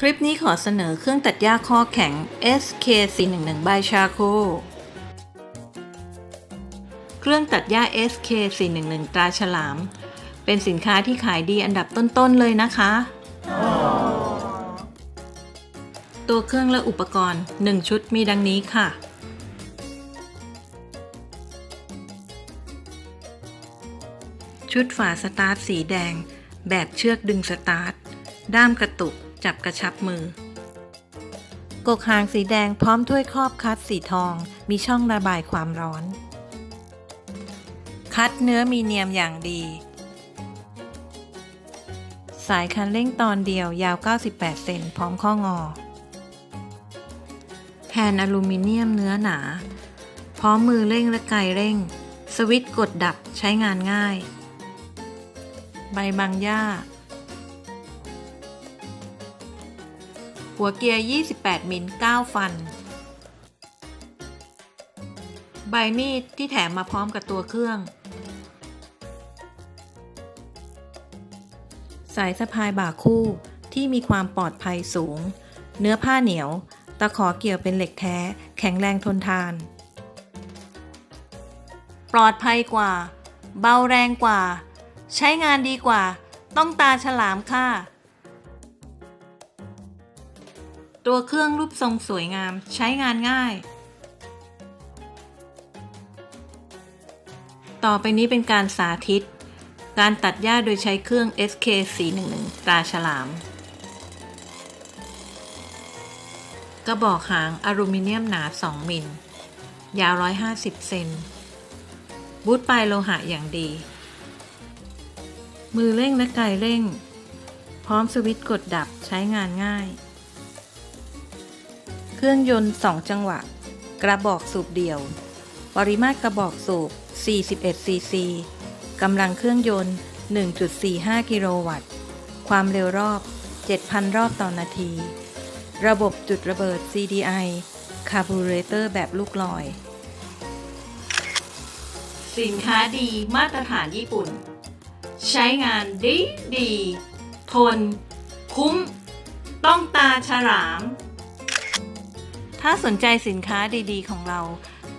คลิปนี้ขอเสนอเครื่องตัดหญ้าข้อแข็ง SK411 by charco เครื่องตัดหญ้า SK411 ตราฉลาม เป็นสินค้าที่ขายดีอันดับต้นๆเลยนะคะ ตัวเครื่องและอุปกรณ์ 1 ชุดมีดังนี้ค่ะ ชุดฝาสตาร์ทสีแดง แบบเชือกดึงสตาร์ท ด้ามกระตุก จับกระชับมือ กกหางสีแดงพร้อมถ้วยครอบคัดสีทองมีช่องระบายความร้อน คัดเนื้อมีเนียมอย่างดี สายคันเร่งตอนเดียวยาว 98 เซนพร้อมข้องอ แผ่นอลูมิเนียมเนื้อหนา พร้อมมือเร่งและไกเร่ง สวิตช์กดดับใช้งานง่าย ใบบางหญ้า หัวเกียร์ 28 มิล 9 ฟัน ใบมีดที่แถมมาพร้อมกับตัวเครื่อง สายสะพายบ่าคู่ที่มีความปลอดภัยสูง เนื้อผ้าเหนียว ตะขอเกี่ยวเป็นเหล็กแท้ แข็งแรงทนทาน ปลอดภัยกว่า เบาแรงกว่า ใช้งานดีกว่า ต้องตาฉลามค่ะ ตัวเครื่องรูปทรงสวยงามใช้งานง่าย ต่อไปนี้เป็นการสาธิต การตัดหญ้าโดยใช้เครื่อง SK 411ตราฉลาม กระบอกหางอลูมิเนียมหนา 2 มิล ยาว 150 เซน บูทปลายโลหะอย่างดี มือเร่งและไกเร่ง พร้อมสวิตช์กดดับใช้งานง่าย รื่องยนต์ 2 จังหวะ กระบอกสูบเดี่ยว ปริมาตรกระบอกสูบ 41 ซีซี กำลังเครื่องยนต์ 1.45 กิโลวัตต์ ความเร็วรอบ 7,000 รอบต่อนาที ระบบจุดระเบิด CDI คาร์บูเรเตอร์แบบลูกลอย สินค้าดีมาตรฐานญี่ปุ่น ใช้งานดีดี ทน คุ้ม ต้องตาฉลาม ถ้าสนใจสินค้าดีๆ ของเรา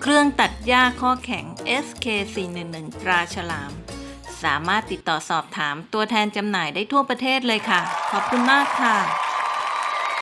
เครื่องตัดหญ้าข้อแข็ง SK411 ตราฉลาม สามารถติดต่อสอบถามตัวแทนจำหน่ายได้ทั่วประเทศเลยค่ะ ขอบคุณมากค่ะ